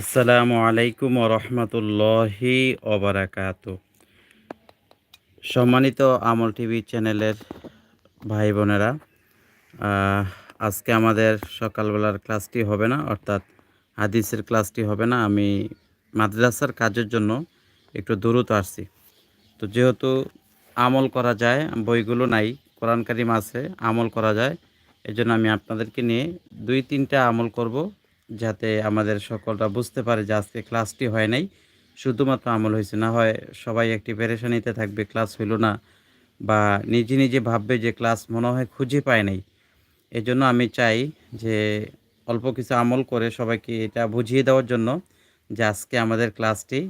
আসসালামু আলাইকুম রহমতুল্লাহি ওবরাকাত সম্মানিত আমল টিভি চ্যানেলের ভাই বোনেরা আজকে আমাদের সকালবেলার ক্লাসটি হবে না, অর্থাৎ হাদিসের ক্লাসটি হবে না। আমি মাদ্রাসার কাজের জন্য একটু দূরত আসছি। তো যেহেতু আমল করা যায়, বইগুলো নাই, কোরআন কারিম আছে, আমল করা যায় এই জন্য আমি আপনাদেরকে নিয়ে দুই তিনটা আমল করব। যাতে আমাদের সকলটা বুঝতে পারে যে আজকে ক্লাসটি হয় নাই। শুধুমাত্র আমল হয়েছে, না হয় সবাই একটি পেরেশানিতে থাকবে, ক্লাস হইল না বা নিজে নিজে ভাববে যে ক্লাস মনে হয় খুঁজে পায় নাই। এজন্য আমি চাই যে অল্প কিছু আমল করে সবাইকে এটা বুঝিয়ে দেওয়ার জন্য যে আজকে আমাদের ক্লাসটি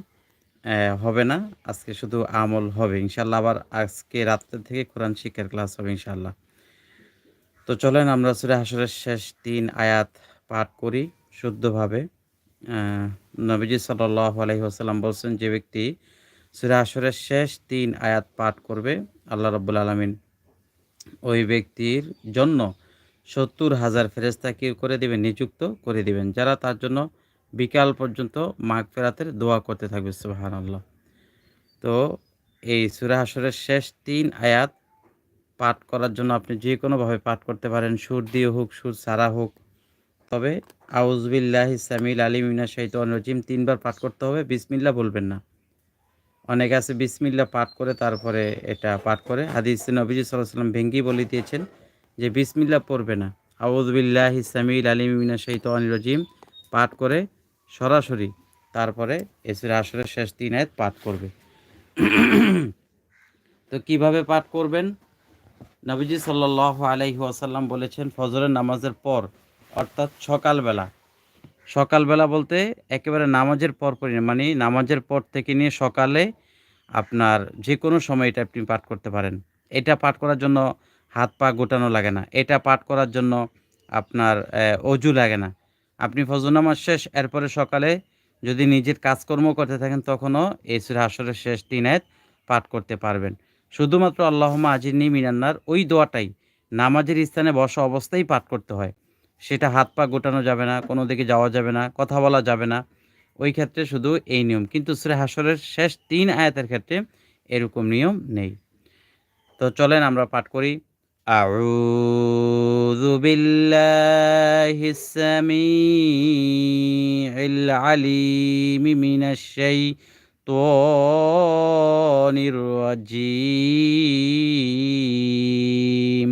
হবে না, আজকে শুধু আমল হবে। ইনশাল্লাহ আবার আজকে রাত্রে থেকে কোরআন শিক্ষার ক্লাস হবে ইনশাল্লাহ। তো চলেন আমরা সুরে হাসরের শেষ তিন আয়াত পাঠ করি। শুদ্ধভাবে নবীজি সাল্লাহ আলহিহাসাল্লাম বলছেন, যে ব্যক্তি সুরে হাসরের শেষ তিন আয়াত পাঠ করবে, আল্লাহ রব্বুল আলমিন ওই ব্যক্তির জন্য সত্তর হাজার ফেরেস্তা কি করে দিবেন, নিযুক্ত করে দিবেন। যারা তার জন্য বিকাল পর্যন্ত মাঘ ফেরাতের দোয়া করতে থাকবে সুবাহান আল্লাহ তো এই সুরা শেষ তিন আয়াত পাঠ করার জন্য আপনি যে কোনোভাবে পাঠ করতে পারেন, সুর দিয়ে হোক, সুর সারা হোক তবে আউজবিল্লাহ সামিল আলিমিনা শৈতান রজিম তিনবার পাঠ করতে হবে বিসমিল্লা বলবেন না। অনেক আছে বিসমিল্লা পাঠ করে তারপরে এটা পাঠ করে। হাদিস নবীজি সাল্লাহ সাল্লাম ভেঙ্গি বলে দিয়েছেন যে বিসমিল্লা পড়বে না। আউজবিল্লাহ ইসামিল সামিল আলিমিনা শৈতান রজিম পাঠ করে সরাসরি তারপরে এসের আসরের শেষ তিন আয়াত পাঠ করবে। তো কীভাবে পাঠ করবেন? নবীজি সাল্লাহ আলাইহি ওয়াসাল্লাম বলেছেন, ফজরের নামাজের পর অর্থাৎ সকালবেলা। সকালবেলা বলতে একেবারে নামাজের পর পরই না, মানে নামাজের পর থেকে নিয়ে সকালে আপনার যে কোনো সময় এটা আপনি পাঠ করতে পারেন। এটা পাঠ করার জন্য হাত পা গোটানো লাগে না। এটা পাঠ করার জন্য আপনার অজু লাগে না। আপনি ফজর নামাজ শেষ এরপরে সকালে যদি নিজের কাজকর্ম করতে থাকেন তখনও এই সুরা আসরের শেষ দিন আয়াত পাঠ করতে পারবেন। শুধুমাত্র আল্লাহমা আজিনী মিনান্নার ওই দোয়াটাই। নামাজের স্থানে বসা অবস্থায় পাঠ করতে হয়। সেটা হাত পা গোটানো যাবে না কোনো দিকে যাওয়া যাবে না কথা বলা যাবে না ওই ক্ষেত্রে শুধু এই নিয়ম কিন্তু সুরে হাসরের শেষ তিন আয়াতের ক্ষেত্রে এরকম নিয়ম নেই তো চলেন আমরা পাঠ করি أعوذ بالله السميع العليم من الشيطان الرجيم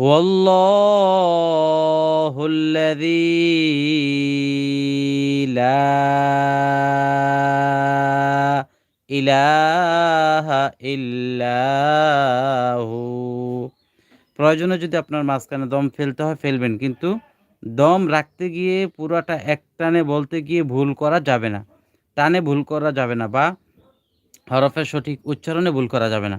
هو الله الذي لا إله إلا هو প্রয়োজনে যদি আপনার মাঝখানে দম ফেলতে হয় ফেলবেন কিন্তু দম রাখতে গিয়ে পুরোটা এক টানে বলতে গিয়ে ভুল করা যাবে না টানে ভুল করা যাবে না বা হরফের সঠিক উচ্চারণে ভুল করা যাবে না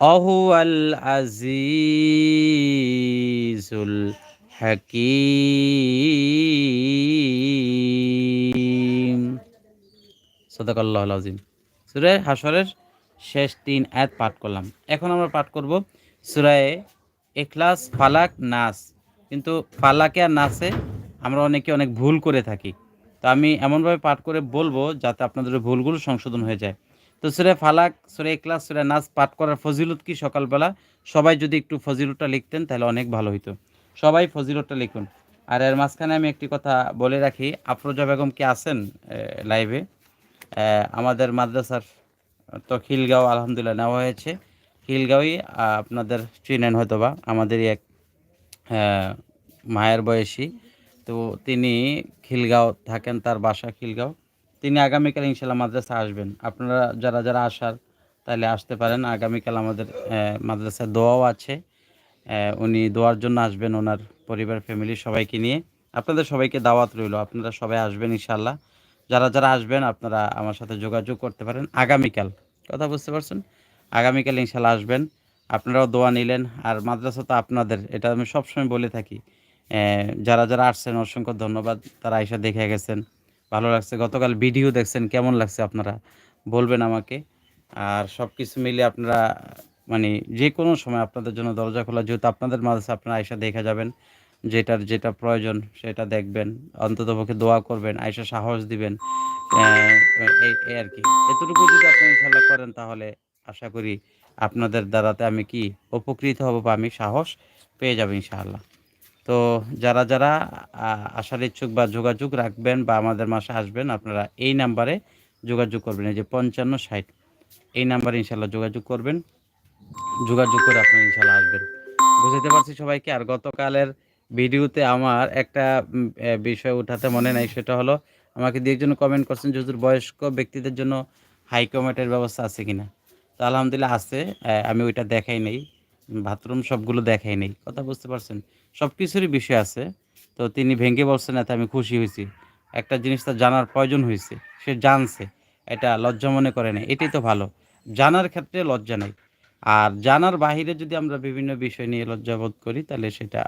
অহুয়াল আজিজুল হাকি সদাকাল্লাহ আজিম। সুরায় হাসরের শেষ তিন এত পাঠ করলাম। এখন আমরা পাঠ করব সুরায় এখলাস, ফালাক, নাস। কিন্তু ফালাকে আর নাসে আমরা অনেকে অনেক ভুল করে থাকি। তো আমি এমনভাবে পাঠ করে বলব যাতে আপনাদের ভুলগুলো সংশোধন হয়ে যায়। তো সুরে ফালাক, সুরে এখলাস সুরে নাচ পাঠ করার ফজিলত কি সকালবেলা? সবাই যদি একটু ফজিলতটা লিখতেন তাহলে অনেক ভালো হতো সবাই ফজিলতটা লিখুন। আর এর মাঝখানে আমি একটি কথা বলে রাখি, আফরোজা বেগম কি আছেন লাইভে আমাদের মাদ্রাসার তো খিলগাঁও আলহামদুলিল্লাহ নেওয়া হয়েছে। খিলগাঁওই আপনাদের চিনেন হয়তো বা আমাদেরই এক মায়ের বয়সী। তো তিনি খিলগাঁও থাকেন, তার বাসা খিলগাঁও। তিনি আগামীকাল ইনশাল্লাহ মাদ্রাসা আসবেন। আপনারা যারা যারা আসার, তাহলে আসতে পারেন। আগামীকাল আমাদের মাদ্রাসায় দোয়াও আছে। উনি দোয়ার জন্য আসবেন ওনার পরিবার, ফ্যামিলি সবাইকে নিয়ে। আপনাদের সবাইকে দাওয়াত রইল। আপনারা সবাই আসবেন ইনশাল্লাহ যারা যারা আসবেন, আপনারা আমার সাথে যোগাযোগ করতে পারেন। আগামীকাল, কথা বুঝতে পারছেন? আগামীকাল ইনশাল্লাহ আসবেন। আপনারাও দোয়া নিলেন। আর মাদ্রাসা তো আপনাদের, এটা আমি সবসময় বলে থাকি। যারা যারা আসছেন, অসংখ্য ধন্যবাদ। তারা এসে দেখে গেছেন। ভালো লাগছে। গতকাল ভিডিও দেখছেন, কেমন লাগছে আপনারা? বলবেন আমাকে। আর সব কিছু মিলে আপনারা মানে যে কোনো সময় আপনাদের জন্য দরজা খোলা, যেহেতু আপনাদের মাঝে আপনারা আয়সা দেখে যাবেন, যেটার যেটা প্রয়োজন সেটা দেখবেন, অন্ততপক্ষে দোয়া করবেন আয়সা সাহস দিবেন এই আর কি। এতটুকু যদি আপনি ইনশাল্লাহ করেন তাহলে আশা করি আপনাদের দ্বারাতে আমি কি উপকৃত হব বা আমি সাহস পেয়ে যাব ইনশাআল্লাহ। তো যারা যারা আসার ইচ্ছুক বা যোগাযোগ রাখবেন বা আমাদের মাসে আসবেন, আপনারা এই নাম্বারে যোগাযোগ করবেন। এই যে পঞ্চান্ন ষাট, এই নাম্বারে ইনশাল্লাহ যোগাযোগ করবেন। যোগাযোগ করে আপনারা ইনশাল্লাহ আসবেন। বুঝতে পারছি সবাইকে? আর গতকালের ভিডিওতে আমার একটা বিষয় উঠাতে মনে নাই, সেটা হলো আমাকে দিয়ে একজন কমেন্ট করছেন যে বয়স্ক ব্যক্তিদের জন্য হাই কমেন্টের ব্যবস্থা আছে কিনা? তো আলহামদুলিল্লাহ আছে। আমি ওইটা দেখাই নেই। বাথরুম সবগুলো দেখাই নেই, কথা বুঝতে পারছেন? সব কিছুরই বিষয় আছে। তো তিনি ভেঙে বলছেন, এতে আমি খুশি হয়েছি। একটা জিনিস তার জানার প্রয়োজন হয়েছে, সে জানছে। এটা লজ্জা মনে করে না এটাই তো ভালো। জানার ক্ষেত্রে লজ্জা নেই। আর জানার বাহিরে যদি আমরা বিভিন্ন বিষয় নিয়ে লজ্জাবোধ করি, তাহলে সেটা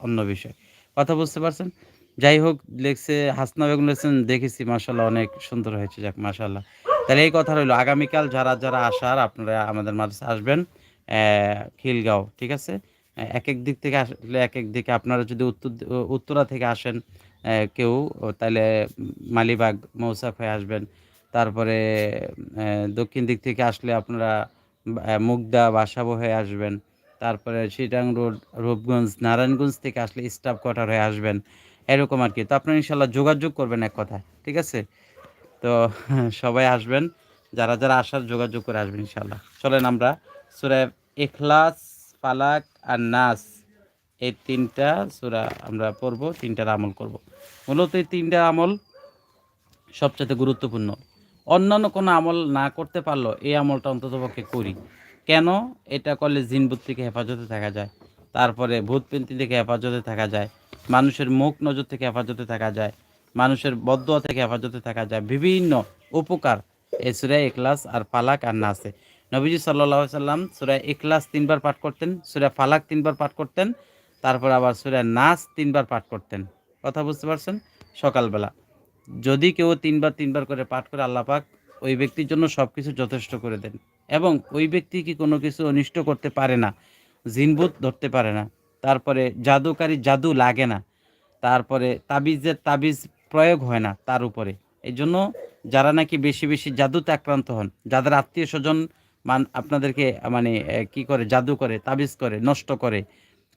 অন্য বিষয়। কথা বুঝতে পারছেন? যাই হোক, লেখছে, হাসনা বেগম লেখছেন, দেখেছি মাসাল্লাহ অনেক সুন্দর হয়েছে, যাক মাসাল্লাহ তাহলে এই কথা রইল। আগামীকাল যারা যারা আসার, আপনারা আমাদের মাদ্রাসা আসবেন। খিলগাঁও, ঠিক আছে? এক এক দিক থেকে আসলে এক এক দিকে আপনারা যদি উত্তর উত্তরা থেকে আসেন কেউ তাহলে মালিবাগ মৌসাফ হয়ে আসবেন। তারপরে দক্ষিণ দিক থেকে আসলে আপনারা মুগদা, বাসাবো হয়ে আসবেন। তারপরে চিটাং রোড, রূপগঞ্জ, নারায়ণগঞ্জ থেকে আসলে স্টাফ কোয়ার্টার হয়ে আসবেন। এরকম আর কি। তো আপনারা ইনশাল্লাহ যোগাযোগ করবেন এক কথা ঠিক আছে? তো সবাই আসবেন, যারা যারা আসার যোগাযোগ করে আসবেন ইনশাল্লাহ। চলেন আমরা সুরা এখলাস ফালাক আর নাস। এই তিনটা সুরা আমরা পড়ব, তিনটার আমল করব। মূলত এই তিনটা আমল সবচেয়ে গুরুত্বপূর্ণ। অন্যান্য কোনো আমল না করতে পারলেও এই আমলটা অন্ততপক্ষে করি। কেন? এটা করলে জিনবুত থেকে হেফাজতে থাকা যায়। তারপরে ভূতপেন্তি থেকে হেফাজতে থাকা যায়। মানুষের মুখ নজর থেকে হেফাজতে থাকা যায়। মানুষের বদুয়া থেকে হেফাজতে থাকা যায়। বিভিন্ন উপকার এই সুরায় এখলাস আর পালাক আর নাসে। নবীজি সাল্লাহ সাল্লাম সুরায় এখলাস তিনবার পাঠ করতেন সুরায় ফালাক তিনবার পাঠ করতেন, তারপর আবার সুরায় নাস তিনবার পাঠ করতেন। কথা বুঝতে পারছেন? সকালবেলা। যদি কেউ তিনবার তিনবার করে পাঠ করে আল্লাহ পাক ওই ব্যক্তির জন্য সব কিছু যথেষ্ট করে দেন এবং ওই ব্যক্তি কি কোনো কিছু অনিষ্ট করতে পারে না জিনভূত ধরতে পারে না, তারপরে জাদুকারী জাদু লাগে না, তারপরে তাবিজের তাবিজ প্রয়োগ হয় না তার উপরে। এই জন্য যারা নাকি বেশি বেশি জাদুতে আক্রান্ত হন, যাদের আত্মীয় স্বজন মান, আপনাদেরকে মানে কি করে, জাদু করে, তাবিজ করে, নষ্ট করে,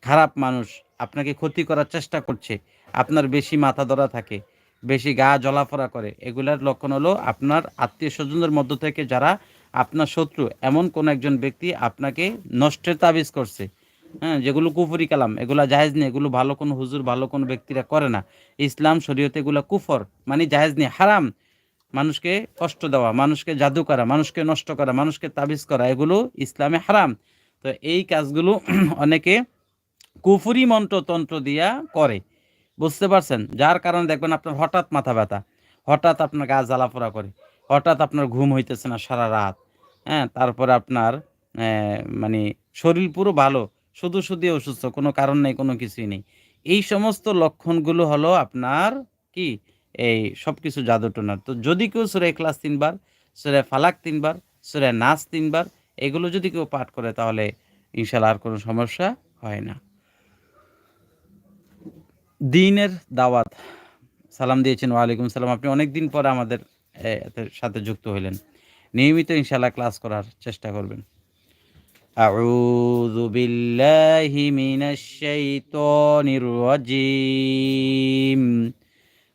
খারাপ মানুষ আপনাকে ক্ষতি করার চেষ্টা করছে, আপনার বেশি মাথা ধরা থাকে, বেশি গা জ্বলাফোড়া করে, এগুলার লক্ষণ হলো আপনার আত্মীয় স্বজনদের মধ্য থেকে যারা আপনার শত্রু, এমন কোন একজন ব্যক্তি আপনাকে নষ্টের তাবিজ করছে হ্যাঁ যেগুলো কুফরি কালাম, এগুলা জাহেজ নেই, এগুলো ভালো কোনো হুজুর, ভালো কোনো ব্যক্তিরা করে না, ইসলাম শরীয়তে এগুলো কুফর মানে জায়েজ নেই, হারাম মানুষকে কষ্ট দেওয়া, মানুষকে জাদু করা, মানুষকে নষ্ট করা, মানুষকে তাবিজ করা, এগুলো ইসলামে হারাম। তো এই কাজগুলো অনেকে কুফুরি মন্ত্র তন্ত্র দিয়া করে। বুঝতে পারছেন? যার কারণে দেখবেন আপনার হঠাৎ মাথা ব্যথা, হঠাৎ আপনার গা জ্বালাপোড়া করে, হঠাৎ আপনার ঘুম হইতেছে না সারা রাত। হ্যাঁ তারপরে আপনার মানে শরীর পুরো ভালো, শুধু শুধু অসুস্থ, কোনো কারণ নেই, কোনো কিছুই নেই। এই সমস্ত লক্ষণগুলো হলো আপনার কি? এই সব কিছু জাদুটোনার তো যদি কেউ সুরে ক্লাস তিনবার সুরে ফালাক তিনবার সুরে নাচ তিনবার এগুলো যদি কেউ পাঠ করে তাহলে ইনশাল্লাহ আর কোনো সমস্যা হয় না দিনের দাওয়াত সালাম দিয়েছেন ওয়ালাইকুম সালাম আপনি অনেক দিন পরে আমাদের এ, এতে সাথে যুক্ত হইলেন নিয়মিত ইনশাল্লাহ ক্লাস করার চেষ্টা করবেন أعوذ بالله من الشيطان الرجيم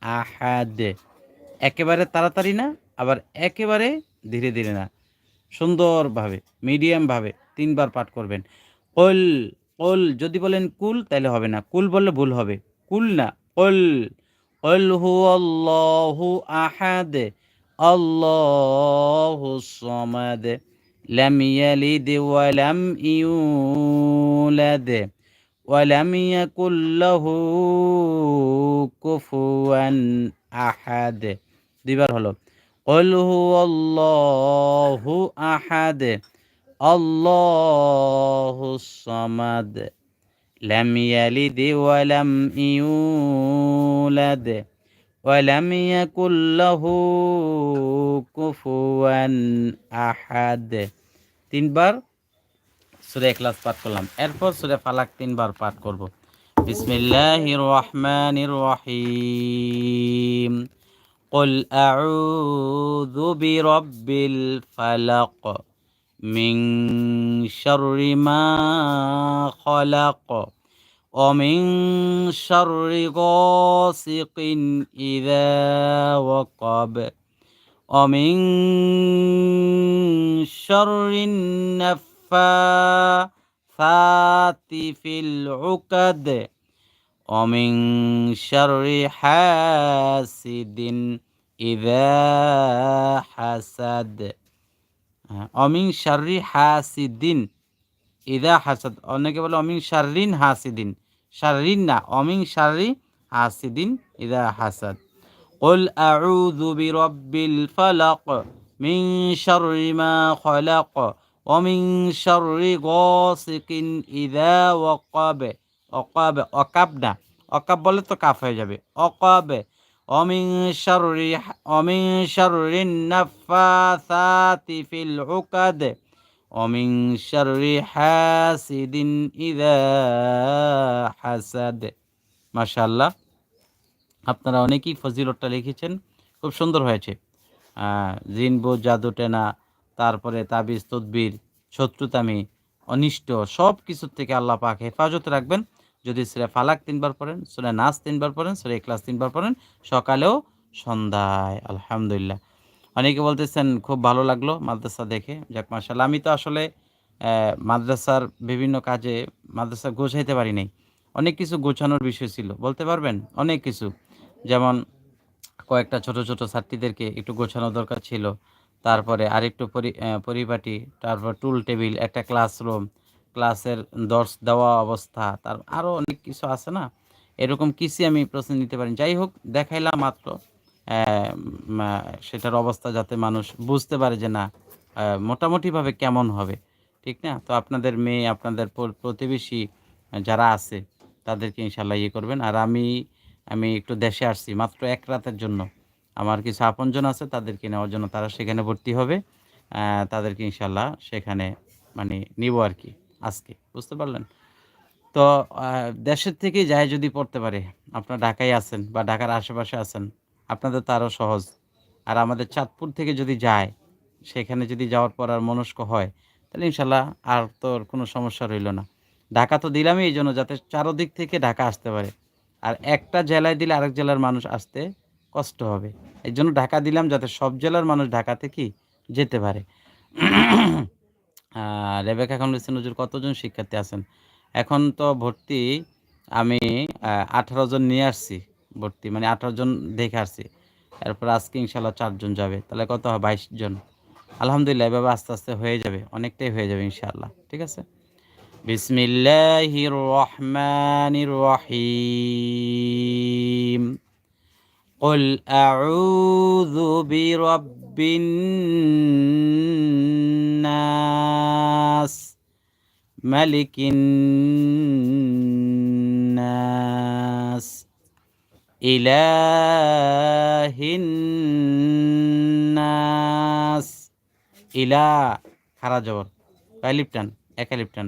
আহাদ। একেবারে তাড়াতাড়ি না, আবার একেবারে ধীরে ধীরে না। সুন্দরভাবে, মিডিয়ামভাবে তিনবার পাঠ করবেন। কল কল, যদি বলেন কুল, তাহলে হবে না। কুল বললে ভুল হবে। কুল না, কল। কল হু আল্লাহ আহাদ, আল্লাহ সমাদ, লাম ইয়ালিদ ওয়া লাম ইউলাদ। ولم يكن له كفوا أحد দুইবার হলো قل هو الله أحد الله الصمد لم يلد ولم يولد ولم يكن له كفوا أحد তিনবার সুরে এখলাস পাঠ করলাম এরপর সুরে ফালাক তিনবার পাঠ করব বিসমিল্লাহির রহমানির রহিম قل أعوذ برب الفلق من شر ما خلق ومن شر غاسق إذا وقب ومن شر النفاثات في العقد ومن شر حاسد إذا حسد অমিন শাররি হাসিদিন ইদা হাসাদ অনেকে বলে অমিন শাররিন হাসিদিন শাররিন না অমিন শাররি হাসিদিন ইদা হাসাদ قل أعوذ برب الفلق من شر ما خلق ومن شر غاسق إذا وقب অকাব অকাব না অকাব বলে তো কাফ হয়ে যাবে অকাব অমিন শাররি অমিন শাররিন নাফাসাতি ফিল উকাদ অমিন শাররি হাসিদিন ইদা হাসাদ মাশাআল্লাহ আপনারা অনেকেই ফজিলতটা লিখেছেন খুব সুন্দর হয়েছে আহ, জিন বোঝ জাদু টেনা তারপরে তাবিজ, তদবির, শত্রুতামি, অনিষ্ট সব কিছুর থেকে আল্লাহ পাক হেফাজত রাখবেন। যদি সুরে ফালাক তিনবার পড়েন, সুরে নাচ তিনবার পড়েন, সুরে ইখলাস তিনবার পড়েন, সকালেও সন্ধ্যায়। আলহামদুলিল্লাহ। অনেকে বলতেছেন, খুব ভালো লাগল মাদ্রাসা দেখে। যাক মাশাল্লাহ আমি তো আসলে মাদ্রাসার বিভিন্ন কাজে মাদ্রাসা গোছাইতে পারি নাই। অনেক কিছু গোছানোর বিষয় ছিল, বলতে পারবেন? অনেক কিছু। যেমন, কয়েকটা ছোট ছোট ছাত্রীদেরকে একটু গোছানো দরকার ছিল। তারপরে আরেকটু পরি পরিপাটি, তারপর টুল টেবিল একটা ক্লাসরুম ক্লাসের দর্শ দেওয়া অবস্থা, তার আরও অনেক কিছু আছে না? এরকম কিছু আমি প্রশ্ন নিতে পারি। যাই হোক, দেখাইলাম মাত্র সেটার অবস্থা যাতে মানুষ বুঝতে পারে যে না মোটামুটিভাবে কেমন হবে, ঠিক না? তো আপনাদের মেয়ে, আপনাদের প্রতিবেশী যারা আছে, তাদেরকে ইনশাল্লাহ ইয়ে করবেন। আর আমি আমি একটু দেশে আসছি, মাত্র এক রাতের জন্য। আমার কিছু আপনজন আছে, তাদেরকে নেওয়ার জন্য তারা সেখানে ভর্তি হবে। তাদেরকে ইনশাল্লাহ সেখানে মানে নিব আর কি, আজকে। বুঝতে পারলেন? তো দেশের থেকে যায় যদি পড়তে পারে, আপনার ঢাকায় আছেন বা ঢাকার আশেপাশে আছেন, আপনাদের তো আরও সহজ। আর আমাদের চাঁদপুর থেকে যদি যায়, সেখানে যদি যাওয়ার পর আর মনস্ক হয়, তাহলে ইনশাল্লাহ আর তোর কোনো সমস্যা রইল না। ঢাকা তো দিলামই এই জন্য যাতে চারোদিক থেকে ঢাকা আসতে পারে। আর একটা জেলায় দিলে আরেক জেলার মানুষ আসতে কষ্ট হবে। এই জন্য ঢাকা দিলাম যাতে সব জেলার মানুষ ঢাকাতে কি যেতে পারে। রেবেকা খান হোসেন হুজুর কতজন শিক্ষার্থী আছেন? এখন তো ভর্তি আমি আঠারো জন নিয়ে আসছি ভর্তি মানে আঠারো জন দেখে আসছি। এরপর আজকে ইনশাল্লাহ চারজন যাবে। তাহলে কত হয় বাইশ জন। আলহামদুলিল্লাহ, এভাবে আস্তে আস্তে হয়ে যাবে। অনেকটাই হয়ে যাবে ইনশাআল্লাহ, ঠিক আছে? বিসমিল্লাহির রহমানির রহিম। قل أعوذ برب الناس ملك الناس إله الناس ইলা খারা জবর কালিপ টান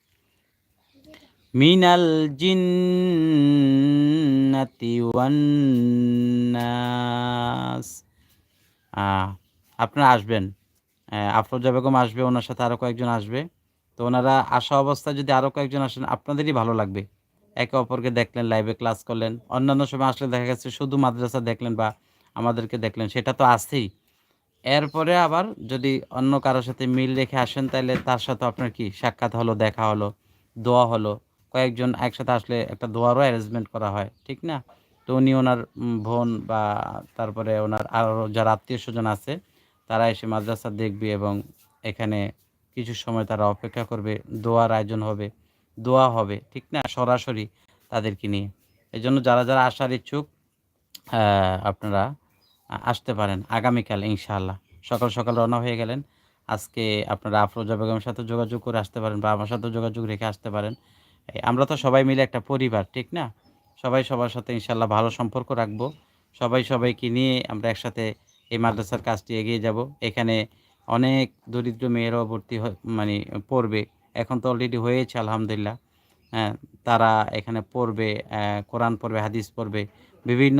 মিনাল জিন্নাতি ওয়ান্নাস। আপনারা আসবেন। আফরোজা বেগম আসবে, ওনার সাথে আরও কয়েকজন আসবে। তো ওনারা আসা অবস্থায় যদি আরও কয়েকজন আসেন, আপনাদেরই ভালো লাগবে। একে অপরকে দেখলেন লাইভে ক্লাস করলেন। অন্যান্য সময় আসলে দেখা গেছে, শুধু মাদ্রাসা দেখলেন বা আমাদেরকে দেখলেন, সেটা তো আছেই। এরপরে আবার যদি অন্য কারোর সাথে মিল রেখে আসেন তাহলে তার সাথে আপনার কি? সাক্ষাৎ হলো, দেখা হলো, দোয়া হলো। কয়েকজন একসাথে আসলে একটা দোয়ারও অ্যারেঞ্জমেন্ট করা হয়, ঠিক না? তো উনি ওনার বোন বা তারপরে ওনার আরও যারা আত্মীয় স্বজন আছে, তারা এসে মাদ্রাসা দেখবে এবং এখানে কিছু সময় তারা অপেক্ষা করবে, দোয়ার আয়োজন হবে, দোয়া হবে, ঠিক না? সরাসরি তাদেরকে নিয়ে। এই জন্য যারা যারা আসার ইচ্ছুক আপনারা আসতে পারেন আগামীকাল, ইনশাআল্লাহ। সকাল সকাল রওনা হয়ে গেলেন। আজকে আপনারা আফরোজা বেগমের সাথে যোগাযোগ করে আসতে পারেন বা আমার সাথে যোগাযোগ রেখে আসতে পারেন। আমরা তো সবাই মিলে একটা পরিবার, ঠিক না? সবাই সবার সাথে ইনশাল্লাহ ভালো সম্পর্ক রাখব। সবাই সবাইকে নিয়ে আমরা একসাথে এই মাদ্রাসার কাজটি এগিয়ে যাব। এখানে অনেক দরিদ্র মেয়েরাও ভর্তি মানে পড়বে। এখন তো অলরেডি হয়েছে, আলহামদুলিল্লাহ। হ্যাঁ তারা এখানে পড়বে কোরআন পড়বে, হাদিস পড়বে। বিভিন্ন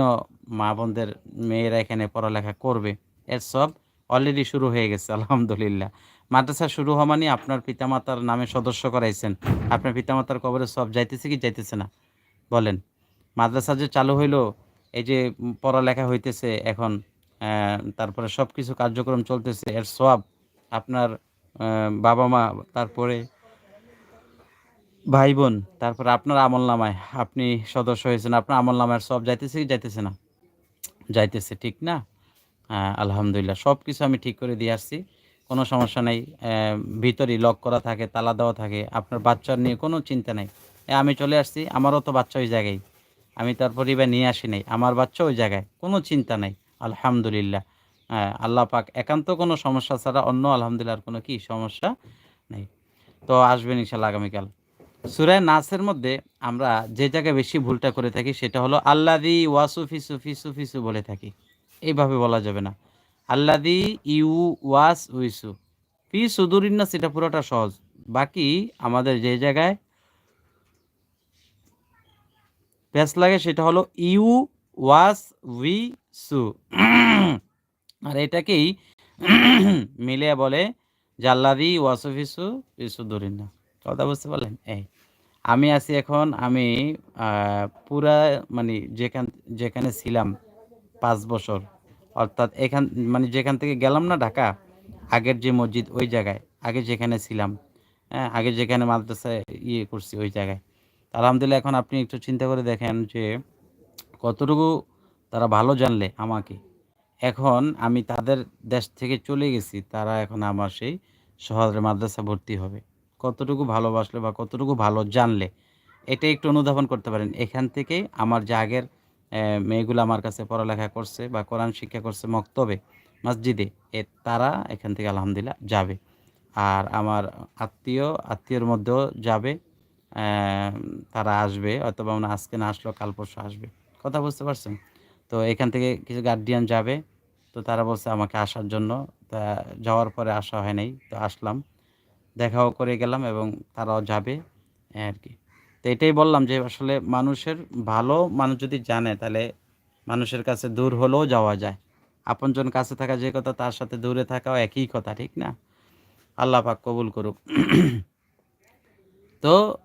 মা বোনদের মেয়েরা এখানে পড়ালেখা করবে। এর সব অলরেডি শুরু হয়ে গেছে, আলহামদুলিল্লাহ। মাদ্রাসা শুরু হওয়া মানে আপনার পিতামাতার নামে সদস্য করাইছেন। আপনার পিতামাতার কবরে সব যাইতেছে কি যাইতেছে না? বলেন, মাদ্রাসা যে চালু হইল, এই যে পড়ালেখা হইতেছে এখন তারপরে সব কিছু কার্যক্রম চলতেছে, এর সব আপনার বাবা মা তারপরে ভাই বোন তারপরে আপনার আমল নামায় আপনি সদস্য হয়েছেন, আপনার আমল নামায় সব যাইতেছে কি যাইতেছে না? যাইতেছে, ঠিক না? আলহামদুলিল্লাহ সব কিছু আমি ঠিক করে দিয়ে আসছি। কোনো সমস্যা নেই আহ, ভিতরেই লক করা থাকে তালা দেওয়া থাকে আপনার বাচ্চার নিয়ে কোনো চিন্তা নেই। আমি চলে আসছি আমারও তো বাচ্চা ওই জায়গায়। আমি তার পরিবার নিয়ে আসি নাই আমার বাচ্চা ওই জায়গায় কোনো চিন্তা নাই আলহামদুলিল্লাহ। হ্যাঁ আল্লাহ পাক একান্ত কোনো সমস্যা ছাড়া অন্য আলহামদুলিল্লাহ আর কোনো কি সমস্যা নেই। তো আসবেন ইনশাল্লাহ আগামীকাল। সুরায় নাসের মধ্যে আমরা যে জায়গায় বেশি ভুলটা করে থাকি সেটা হলো আল্লাদি ওয়াসুফি সুফি সুফিসু বলে থাকি। এইভাবে বলা যাবে না। আল্লাদি ইউ ওয়াস উইসু। ফি সুদুরিন্না সেটা পুরোটা সহজ। বাকি আমাদের যে জায়গায় প্যাস লাগে সেটা হলো ইউ ওয়াস উই সু আর এটাকেই মিলিয়ে বলে জাল্লাদি ওয়াসুফিসু ইসুদুরিন্না কথা বুঝতে পারলেন? এই। আমি আছি এখন, আমি পুরা মানে যেখান যেখানে ছিলাম পাঁচ বছর। অর্থাৎ এখান মানে যেখান থেকে গেলাম না ঢাকা, আগের যে মসজিদ ওই জায়গায়, আগে যেখানে ছিলাম হ্যাঁ আগে যেখানে মাদ্রাসায় ইয়ে করছি ওই জায়গায়। আলহামদুলিল্লাহ এখন আপনি একটু চিন্তা করে দেখেন যে কতটুকু তারা ভালো জানলে আমাকে। এখন আমি তাদের দেশ থেকে চলে গেছি, তারা এখন আমার সেই শহরের মাদ্রাসা ভর্তি হবে। কতটুকু ভালোবাসলে বা কতটুকু ভালো জানলে এটা একটু অনুধাবন করতে পারেন। এখান থেকে আমার যে আগের মেয়েগুলো আমার কাছে পড়ালেখা করছে বা কোরআন শিক্ষা করছে মক্তবে, মসজিদে, এ, তারা এখান থেকে আলহামদুলিল্লাহ যাবে। আর আমার আত্মীয়, আত্মীয়র মধ্যেও যাবে তারা আসবে, অথবা মানে আজকে না আসলেও কাল পরশু আসবে। কথা বুঝতে পারছেন? তো এখান থেকে কিছু গার্ডিয়ান যাবে, তো তারা বলছে আমাকে আসার জন্য, তা যাওয়ার পরে আসা হয় নাই, তো আসলাম। দেখাও করে গেলাম এবং তারাও যাবে আর কি। তো এটাই বললাম যে আসলে মানুষের ভালো মানুষ যদি জানে, তাহলে মানুষের কাছে দূর হলেও যাওয়া যায়। আপনজন কাছে থাকা যে কথা, তার সাথে দূরে থাকাও একই কথা, ঠিক না? আল্লাহ পাক কবুল করুক। তো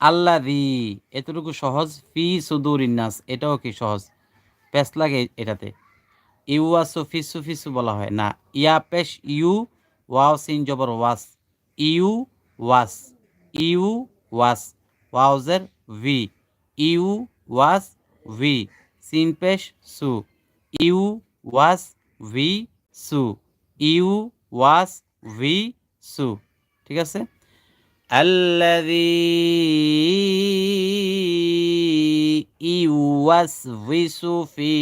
আল্লাহ রি এতটুকু সহজ? ফি সুদুর ইন্নাস এটাও কি সহজ? পেস লাগে এটাতে। ইউয়াসু ফিসু ফিসু বলা হয়। না, ইয়া পেশ, ইউ, ওয়াও, সিন, জবর, ওয়াস। You was. ইউ, ওয়াস। ওয়াউজের ভি ইউ ওয়াস ভি সিন পেশ সু ইউ ওয়াস ভি সু ইউ ওয়াস ভি সু ঠিক আছে الذي يوسوس في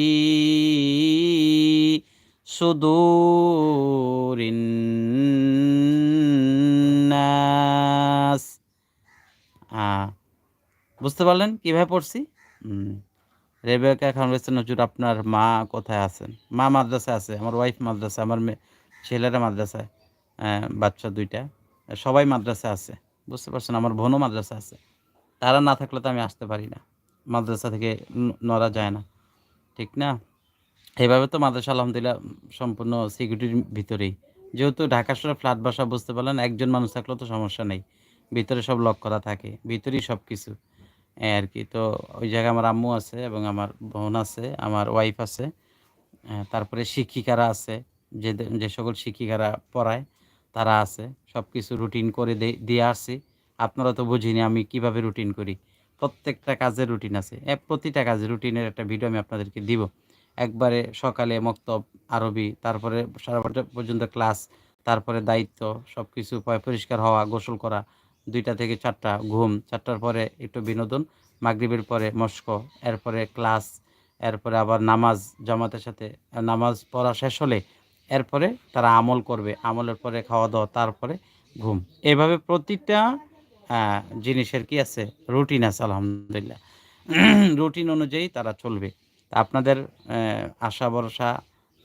صدور الناس আহ, বুঝতে পারলেন? কীভাবে পড়ছি? রেবেকা খান বলছেন নজর আপনার মা কোথায় আছেন? মা মাদ্রাসায় আছে আমার ওয়াইফ মাদ্রাসা আমার মেয়ে ছেলেরা মাদ্রাসায় আহ, বাচ্চা দুইটা সবাই মাদ্রাসা আছে বুঝতে পারছেন? আমার বোনও মাদ্রাসা আছে তারা না থাকলে তো আমি আসতে পারি না মাদ্রাসা থেকে নড়া যায় না ঠিক না? এইভাবে তো মাদ্রাসা আলহামদুলিল্লাহ সম্পূর্ণ সিকিউরিটির ভিতরেই যেহেতু ঢাকা শহরে ফ্ল্যাট বাসা বুঝতে পারলেন একজন মানুষ থাকলেও তো সমস্যা নেই ভিতরে সব লক করা থাকে ভিতরেই সব কিছু আর কি। তো ওই জায়গায় আমার আম্মু আছে এবং আমার বোন আছে, আমার ওয়াইফ আছে তারপরে শিক্ষিকারা আছে, যে যে সকল শিক্ষিকারা পড়ায়, তারা আছে। সব কিছু রুটিন করে দিয়ে আসছি। আপনারা তো বুঝিনি আমি কীভাবে রুটিন করি। প্রত্যেকটা কাজের রুটিন আছে। প্রতিটা কাজের রুটিনের একটা ভিডিও আমি আপনাদেরকে দিব। একবারে সকালে মক্তব, আরবি, তারপরে সারা পর্যন্ত ক্লাস তারপরে দায়িত্ব সব কিছু পরিষ্কার হওয়া, গোসল করা দুইটা থেকে চারটা ঘুম, চারটার পরে একটু বিনোদন, মাগরিবের পরে মস্ক, এরপরে ক্লাস, এরপরে আবার নামাজ, জামাতের সাথে নামাজ পড়া শেষ হলে এরপরে তারা আমল করবে, আমলের পরে খাওয়া দাওয়া, তারপরে ঘুম। এভাবে প্রতিটা জিনিসের কি আছে? রুটিন আছে, আলহামদুলিল্লাহ। রুটিন অনুযায়ী তারা চলবে। আপনাদের আশা ভরসা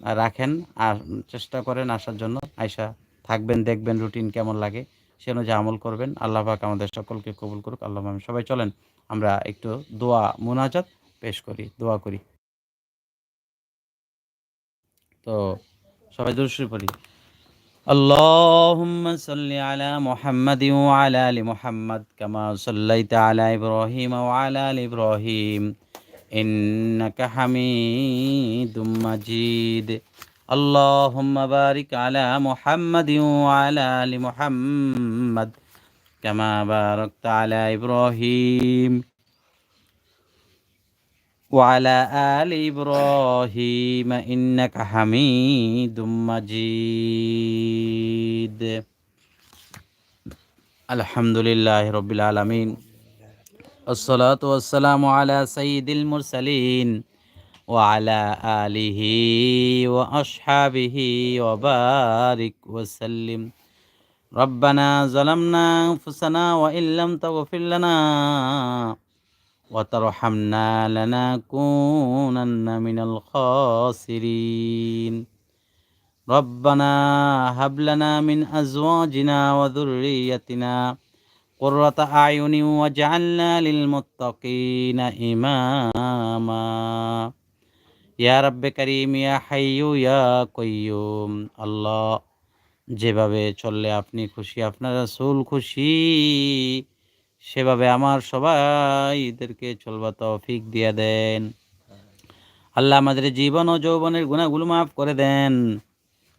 রাখেন আর চেষ্টা করেন আসার জন্য। আয়সা থাকবেন, দেখবেন রুটিন কেমন লাগে। সে অনুযায়ী আমল করবেন আল্লাহ পাক আমাদের সকলকে কবুল করুক আল্লাহ আমি সবাই চলেন আমরা একটু দোয়া মুনাজাত পেশ করি দোয়া করি তো সবাই দুরুশরী পড়ি اللهم صل على محمد وعلى ال محمد كما صليت على ابراهيم وعلى ال ابراهيم انك حميد مجيد اللهم بارك على محمد وعلى آل محمد كما باركت على إبراهيم وعلى آل إبراهيم إنك حميد مجيد. الحمد لله رب العالمين. الصلاة والسلام على سيد المرسلين. وعلى آله وأصحابه وبارك وسلم. ربنا ظلمنا أنفسنا وإن لم تغفر لنا وترحمنا لنكونن من الخاسرين. ربنا هب لنا من أزواجنا وذريتنا قرة أعين واجعلنا للمتقين إماما. ইয়া রব্বে করিম, ইয়া হাইয়ু ইয়া কইয়ুম আল্লাহ, যেভাবে চললে আপনি খুশি, আপনার রাসূল খুশি, সেভাবে আমার সবাইদেরকে চলবা তৌফিক দিয়ে দেন। আল্লাহ আমাদের জীবন ও যৌবনের গুণাগুলো মাফ করে দেন।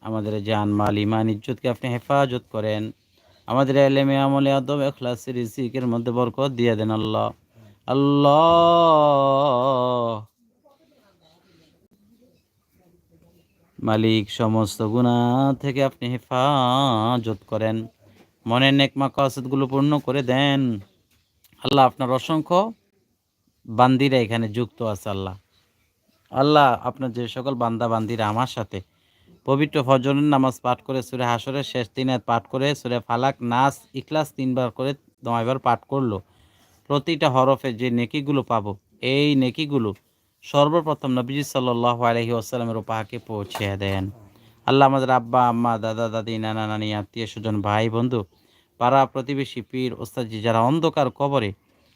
আমাদের জান, মাল ইমান ইজ্জতকে আপনি হেফাজত করেন। আমাদের এলেমে আমলে, আদব এখলাসের রিসিকের মধ্যে বরকত দিয়ে দেন আল্লাহ। আল্লাহ মালিক সমস্ত গুণা থেকে আপনি হেফাজত করেন। মনের নেক মাকাসদগুলো পূর্ণ করে দেন। আল্লাহ আপনার অসংখ্য বান্দিরা এখানে যুক্ত আছে আল্লাহ। আল্লাহ আপনার যে সকল বান্দা বান্দিরা আমার সাথে পবিত্র ফজরের নামাজ পাঠ করে, সুরে হাসরের শেষ দিনে পাঠ করে, সুরে ফালাক, নাস, ইখলাস তিনবার করে নয়বার পাঠ করল। প্রতিটা হরফে যে নেকিগুলো পাবো, এই নেকিগুলো সর্বপ্রথম নবীজি সাল্লাহ আলহি আসালামের উপহাকে পৌঁছে দেন। আল্লাহ আমাদের আব্বা, আম্মা, দাদা, দাদি, নানা, নানি, আত্মীয় স্বজন, ভাই, বন্ধু, পাড়া প্রতিবেশী, পীর, ওস্তাদজি যারা অন্ধকার কবরে,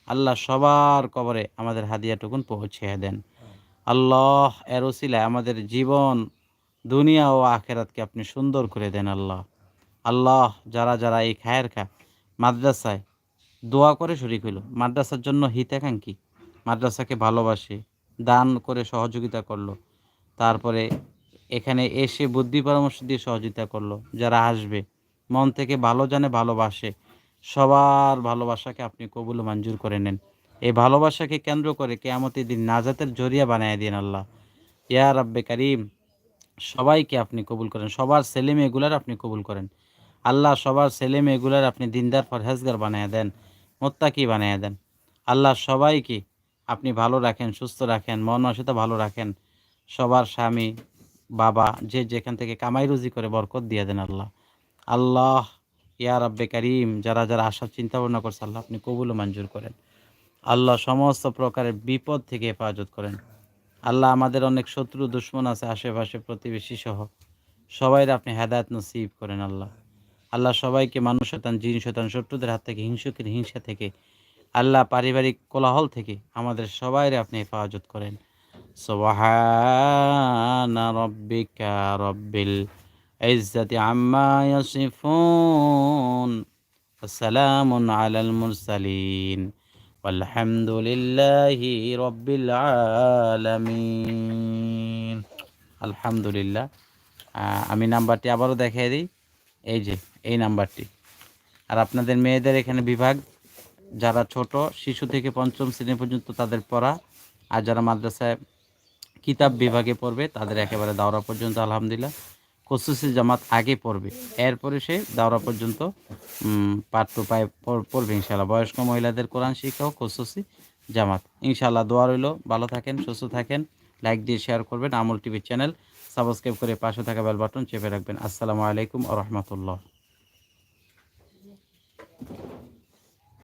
আল্লাহ সবার কবরে আমাদের হাদিয়াটুকুন পৌঁছে দেন। আল্লাহ এর ওসিলায় আমাদের জীবন, দুনিয়া ও আখেরাতকে আপনি সুন্দর করে দেন আল্লাহ। আল্লাহ যারা যারা এই খায়ের খা, মাদ্রাসায় দোয়া করে শরিক হইল। মাদ্রাসার জন্য হিতাকাঙ্ক্ষী, মাদ্রাসাকে ভালোবাসে। দান করে সহযোগিতা করল। তারপরে এখানে এসে বুদ্ধি পরামর্শ দিয়ে সহযোগিতা করল, যারা আসবে। মন থেকে ভালো জানে, ভালোবাসে। সবার ভালোবাসাকে আপনি কবুল মঞ্জুর করে নেন। এই ভালোবাসাকে কেন্দ্র করে কেয়ামতের দিন নাজাতের জরিয়া বানিয়ে দিন আল্লাহ। ইয়া রাব্বে কারিম, সবাইকে আপনি কবুল করেন। সবার ছেলে মেয়েগুলার আপনি কবুল করেন। আল্লাহ সবার ছেলে মেয়েগুলার আপনি দিনদার ফরহেজগার বানিয়ে দেন, মোত্তাকি বানিয়ে দেন। আল্লাহ সবাইকে আপনি ভালো রাখেন, সুস্থ রাখেন, মন মানসিকতা ভালো রাখেন, সবার স্বামী, বাবা যে যেখান থেকে কামাই রুজি করে বরকত দিয়ে দেন আল্লাহ। আল্লাহ, ইয়া রাব্বে কারিম, যারা যারা আসার চিন্তা ভাবনা করছে, আল্লাহ আপনি কবুল মঞ্জুর করেন। আল্লাহ সমস্ত প্রকারের বিপদ থেকে হেফাজত করেন। আল্লাহ আমাদের অনেক শত্রু, দুশ্মন আছে, আশেপাশে প্রতিবেশী সহ। সবাই আপনি হেদায়ত নসিব করেন আল্লাহ। আল্লাহ সবাইকে মানুষ শতান, জিন শতান, শত্রুদের হাত থেকে, হিংসুকের হিংসা থেকে আল্লাহ পারিবারিক কোলাহল থেকে আমাদের সবাই আপনি হেফাজত করেন সুবহানা রব্বিকা রব্বিল ইজ্জাতি আম্মা ইয়াসিফুন সালামুন আলাল মুরসালিন والحمد لله رب العالمين আলহামদুলিল্লাহ আহ, আমি নাম্বারটি আবারও দেখিয়ে দিই এই যে এই নাম্বারটি আর আপনাদের মেয়েদের এখানে বিভাগ যারা ছোট, শিশু থেকে পঞ্চম শ্রেণি পর্যন্ত তাদের পড়া আর যারা মাদ্রাসায় কিতাব বিভাগে পড়বে, তাদের একেবারে দাওরা পর্যন্ত আলহামদুলিল্লাহ। খসুসি জামাত আগে পড়বে। এরপরে সে দাওরা পর্যন্ত পাঠ টু পায়ে পড়- পড়বে ইনশাল্লাহ বয়স্ক মহিলাদের কোরআন শিক্ষা ও খসুসি জামাত। ইনশাল্লাহ দোয়া রইল। ভালো থাকেন, সুস্থ থাকেন। লাইক দিয়ে শেয়ার করবেন। আমল টিভি চ্যানেল সাবস্ক্রাইব করে পাশে থাকা বেল বাটন চেপে রাখবেন। আসসালামু আলাইকুম আ রহমতুল্লাহ।